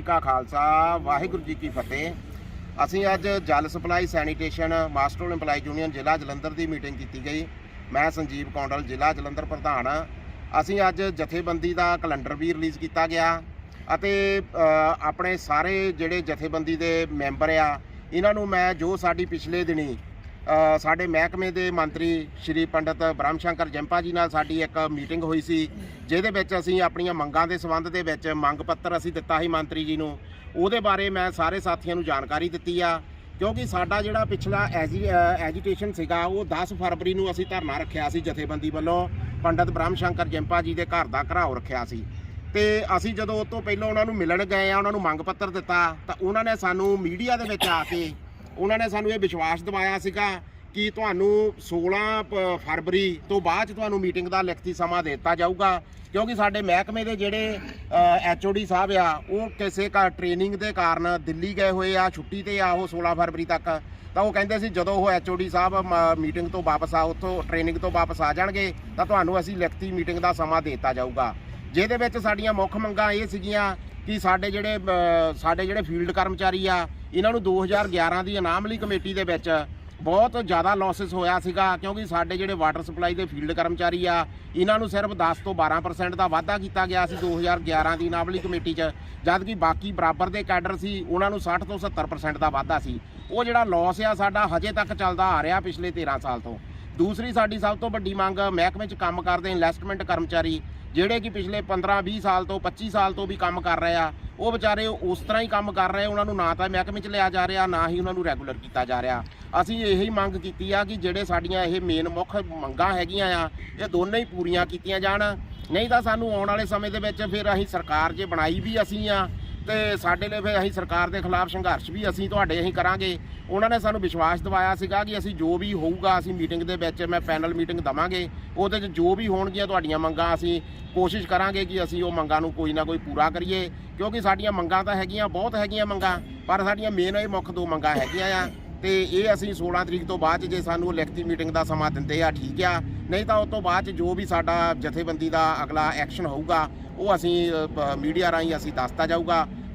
ਜੀ ਕਾ ਖਾਲਸਾ, ਵਾਹਿਗੁਰੂ ਜੀ ਕੀ ਫਤਿਹ। ਅਸੀਂ ਅੱਜ ਜਲ supply sanitation, master employee union, ਜ਼ਿਲ੍ਹਾ ਜਲੰਧਰ ਦੀ ਮੀਟਿੰਗ ਕੀਤੀ ਗਈ। ਮੈਂ ਸੰਜੀਵ ਕੌਂਡਲ, ਜ਼ਿਲ੍ਹਾ ਜਲੰਧਰ ਪ੍ਰਧਾਨ ਅਸੀਂ ਅੱਜ ਜਥੇਬੰਦੀ ਦਾ ਕੈਲੰਡਰ ਵੀ ਰਿਲੀਜ਼ ਕੀਤਾ ਗਿਆ ਅਤੇ ਆਪਣੇ ਸਾਰੇ ਜਿਹੜੇ ਜਥੇਬੰਦੀ ਦੇ ਮੈਂਬਰ ਆ, ਇਹਨਾਂ ਨੂੰ ਮੈਂ ਜੋ ਸਾਡੀ ਪਿਛਲੇ ਦਿਨੀ ਸਾਡੇ ਮਹਿਕਮੇ ਦੇ ਮੰਤਰੀ ਸ਼੍ਰੀ ਪੰਡਤ ਬ੍ਰਹਮ ਸ਼ੰਕਰ ਜੰਪਾ ਜੀ ਨਾਲ ਸਾਡੀ ਇੱਕ ਮੀਟਿੰਗ ਹੋਈ ਸੀ, ਜਿਹਦੇ ਵਿੱਚ ਅਸੀਂ ਆਪਣੀਆਂ ਮੰਗਾਂ ਦੇ ਸੰਬੰਧ ਦੇ ਵਿੱਚ ਮੰਗ ਪੱਤਰ ਅਸੀਂ ਦਿੱਤਾ ਸੀ ਮੰਤਰੀ ਜੀ ਨੂੰ। ਉਹਦੇ ਬਾਰੇ ਮੈਂ ਸਾਰੇ ਸਾਥੀਆਂ ਨੂੰ ਜਾਣਕਾਰੀ ਦਿੱਤੀ ਆ, ਕਿਉਂਕਿ ਸਾਡਾ ਜਿਹੜਾ ਪਿਛਲਾ ਐਜੀ ਐਜੀਟੇਸ਼ਨ ਸੀਗਾ, ਉਹ 10 ਫਰਵਰੀ ਨੂੰ ਅਸੀਂ ਧਰਨਾ ਰੱਖਿਆ ਸੀ ਜਥੇਬੰਦੀ ਵੱਲੋਂ, ਪੰਡਤ ਬ੍ਰਹਮ ਸ਼ੰਕਰ ਜੰਪਾ ਜੀ ਦੇ ਘਰ ਦਾ ਘਰਾਓ ਰੱਖਿਆ ਸੀ। ਤੇ ਅਸੀਂ ਜਦੋਂ ਉਸ ਤੋਂ ਪਹਿਲਾਂ ਉਹਨਾਂ ਨੂੰ ਮਿਲਣ ਗਏ ਆ, ਉਹਨਾਂ ਨੂੰ ਮੰਗ ਪੱਤਰ ਦਿੱਤਾ, ਤਾਂ ਉਹਨਾਂ ਨੇ ਸਾਨੂੰ ਮੀਡੀਆ ਦੇ ਵਿੱਚ ਆ ਕੇ ਉਹਨਾਂ ਨੇ ਸਾਨੂੰ ਇਹ ਵਿਸ਼ਵਾਸ ਦਿਵਾਇਆ ਸੀਗਾ ਕਿ ਤੁਹਾਨੂੰ 16 ਪ- ਫਰਵਰੀ ਤੋਂ ਬਾਅਦ 'ਚ ਤੁਹਾਨੂੰ ਮੀਟਿੰਗ ਦਾ ਲਿਖਤੀ ਸਮਾਂ ਦੇ ਦਿੱਤਾ ਜਾਊਗਾ, ਕਿਉਂਕਿ ਸਾਡੇ ਮਹਿਕਮੇ ਦੇ ਜਿਹੜੇ ਐਚਓਡੀ ਸਾਹਿਬ ਆ, ਉਹ ਕਿਸੇ ਕਾ ਟ੍ਰੇਨਿੰਗ ਦੇ ਕਾਰਨ ਦਿੱਲੀ ਗਏ ਹੋਏ ਆ, ਛੁੱਟੀ ਤੇ ਆ ਉਹ 16 ਫਰਵਰੀ ਤੱਕ। ਤਾਂ ਉਹ ਕਹਿੰਦੇ ਸੀ ਜਦੋਂ ਉਹ ਐਚਓਡੀ ਸਾਹਿਬ ਮੀਟਿੰਗ ਤੋਂ ਵਾਪਸ ਆ, ਉੱਥੋਂ ਟ੍ਰੇਨਿੰਗ ਤੋਂ ਵਾਪਸ ਆ ਜਾਣਗੇ, ਤਾਂ ਤੁਹਾਨੂੰ ਅਸੀਂ ਲਿਖਤੀ ਮੀਟਿੰਗ ਦਾ ਸਮਾਂ ਦੇ ਦਿੱਤਾ ਜਾਊਗਾ। ਜਿਹਦੇ ਵਿੱਚ ਸਾਡੀਆਂ ਮੁੱਖ ਮੰਗਾਂ ਇਹ ਸੀਗੀਆਂ ਕਿ ਸਾਡੇ ਜਿਹੜੇ ਸਾਡੇ ਜਿਹੜੇ ਫੀਲਡ ਕਰਮਚਾਰੀ ਆ, ਇਹਨਾਂ ਨੂੰ 2011 ਦੀ ਇਨਾਮਲੀ ਕਮੇਟੀ ਦੇ ਵਿੱਚ ਬਹੁਤ ਜ਼ਿਆਦਾ ਲਾਸਸ ਹੋਇਆ ਸੀਗਾ, ਕਿਉਂਕਿ ਸਾਡੇ ਜਿਹੜੇ ਵਾਟਰ ਸਪਲਾਈ ਦੇ ਫੀਲਡ ਕਰਮਚਾਰੀ ਆ, ਇਹਨਾਂ ਨੂੰ ਸਿਰਫ 10 ਤੋਂ 12% ਦਾ ਵਾਧਾ ਕੀਤਾ ਗਿਆ ਸੀ 2011 ਦੀ ਅਨਾਮਲੀ ਕਮੇਟੀ 'ਚ, ਜਦਕਿ ਬਾਕੀ ਬਰਾਬਰ ਦੇ ਕੈਡਰ ਸੀ, ਉਹਨਾਂ ਨੂੰ 60 ਤੋਂ 70% ਦਾ ਵਾਧਾ ਸੀ। ਉਹ ਜਿਹੜਾ ਲਾਸ ਆ, ਸਾਡਾ ਹਜੇ ਤੱਕ ਚੱਲਦਾ ਆ ਰਿਹਾ ਪਿਛਲੇ 13 ਸਾਲ ਤੋਂ। ਦੂਸਰੀ ਸਾਡੀ ਸਭ ਤੋਂ ਵੱਡੀ ਮੰਗ, ਮਹਿਕਮੇ 'ਚ ਕੰਮ ਕਰਦੇ ਇਨਵੈਸਟਮੈਂਟ ਕਰਮਚਾਰੀ ਜਿਹੜੇ ਕਿ ਪਿਛਲੇ 15 20 ਸਾਲ ਤੋਂ 25 ਸਾਲ ਤੋਂ ਵੀ ਕੰਮ ਕਰ ਰਹੇ ਆ, ਉਹ ਵਿਚਾਰੇ ਉਸ ਤਰ੍ਹਾਂ ਹੀ ਕੰਮ ਕਰ ਰਹੇ ਉਹਨਾਂ ਨੂੰ ਨਾ ਤਾਂ ਮਹਿਕਮੇ 'ਚ ਲਿਆ ਜਾ ਰਿਹਾ, ਨਾ ਹੀ ਉਹਨਾਂ ਨੂੰ ਰੈਗੂਲਰ ਕੀਤਾ ਜਾ ਰਿਹਾ। ਅਸੀਂ ਇਹੀ ਮੰਗ ਕੀਤੀ ਆ ਕਿ ਜਿਹੜੇ ਸਾਡੀਆਂ ਇਹ ਮੇਨ ਮੁੱਖ ਮੰਗਾਂ ਹੈਗੀਆਂ ਆ, ਇਹ ਦੋਨੇ ਹੀ ਪੂਰੀਆਂ ਕੀਤੀਆਂ ਜਾਣ। ਨਹੀਂ ਤਾਂ ਸਾਨੂੰ ਆਉਣ ਵਾਲੇ ਸਮੇਂ ਦੇ ਵਿੱਚ ਫਿਰ ਅਸੀਂ ਸਰਕਾਰ ਜੇ ਬਣਾਈ ਵੀ ਅਸੀਂ ਆ ਤੇ ਸਾਡੇ ਲਈ ਫਿਰ ਅਸੀਂ ਸਰਕਾਰ ਦੇ ਖਿਲਾਫ ਸੰਘਰਸ਼ ਵੀ ਅਸੀਂ ਤੁਹਾਡੇ ਅਸੀਂ ਕਰਾਂਗੇ। ਉਹਨਾਂ ਨੇ ਸਾਨੂੰ ਵਿਸ਼ਵਾਸ ਦਿਵਾਇਆ ਸੀਗਾ ਕਿ ਅਸੀਂ ਜੋ ਵੀ ਹੋਊਗਾ ਅਸੀਂ ਮੀਟਿੰਗ ਦੇ ਵਿੱਚ ਮੈਂ ਪੈਨਲ ਮੀਟਿੰਗ ਦਵਾਂਗੇ। ਉਹਦੇ 'ਚ ਜੋ ਵੀ ਹੋਣਗੀਆਂ ਤੁਹਾਡੀਆਂ ਮੰਗਾਂ ਅਸੀਂ ਕੋਸ਼ਿਸ਼ ਕਰਾਂਗੇ ਕਿ ਅਸੀਂ ਉਹ ਮੰਗਾਂ ਨੂੰ ਕੋਈ ਨਾ ਕੋਈ ਪੂਰਾ ਕਰੀਏ। ਕਿਉਂਕਿ ਸਾਡੀਆਂ ਮੰਗਾਂ ਤਾਂ ਹੈਗੀਆਂ, ਬਹੁਤ ਹੈਗੀਆਂ ਮੰਗਾਂ, ਪਰ ਸਾਡੀਆਂ ਮੇਨ ਇਹ ਮੁੱਖ ਦੋ ਮੰਗਾਂ ਹੈਗੀਆਂ ਆ। ਤੇ ਇਹ ਅਸੀਂ 16 ਤਰੀਕ ਤੋਂ ਬਾਅਦ 'ਚ ਜੇ ਸਾਨੂੰ ਲਿਖਤੀ ਮੀਟਿੰਗ ਦਾ ਸਮਾਂ ਦਿੰਦੇ ਆ, ਠੀਕ ਆ। ਨਹੀਂ ਤਾਂ ਉਸ ਤੋਂ ਬਾਅਦ 'ਚ ਜੋ ਵੀ ਸਾਡਾ ਜਥੇਬੰਦੀ ਦਾ ਅਗਲਾ ਐਕਸ਼ਨ ਹੋਊਗਾ, ਉਹ ਅਸੀਂ ਮੀਡੀਆ ਰਾਹੀਂ ਅਸੀਂ ਦੱਸਤਾ ਜਾਊਗਾ।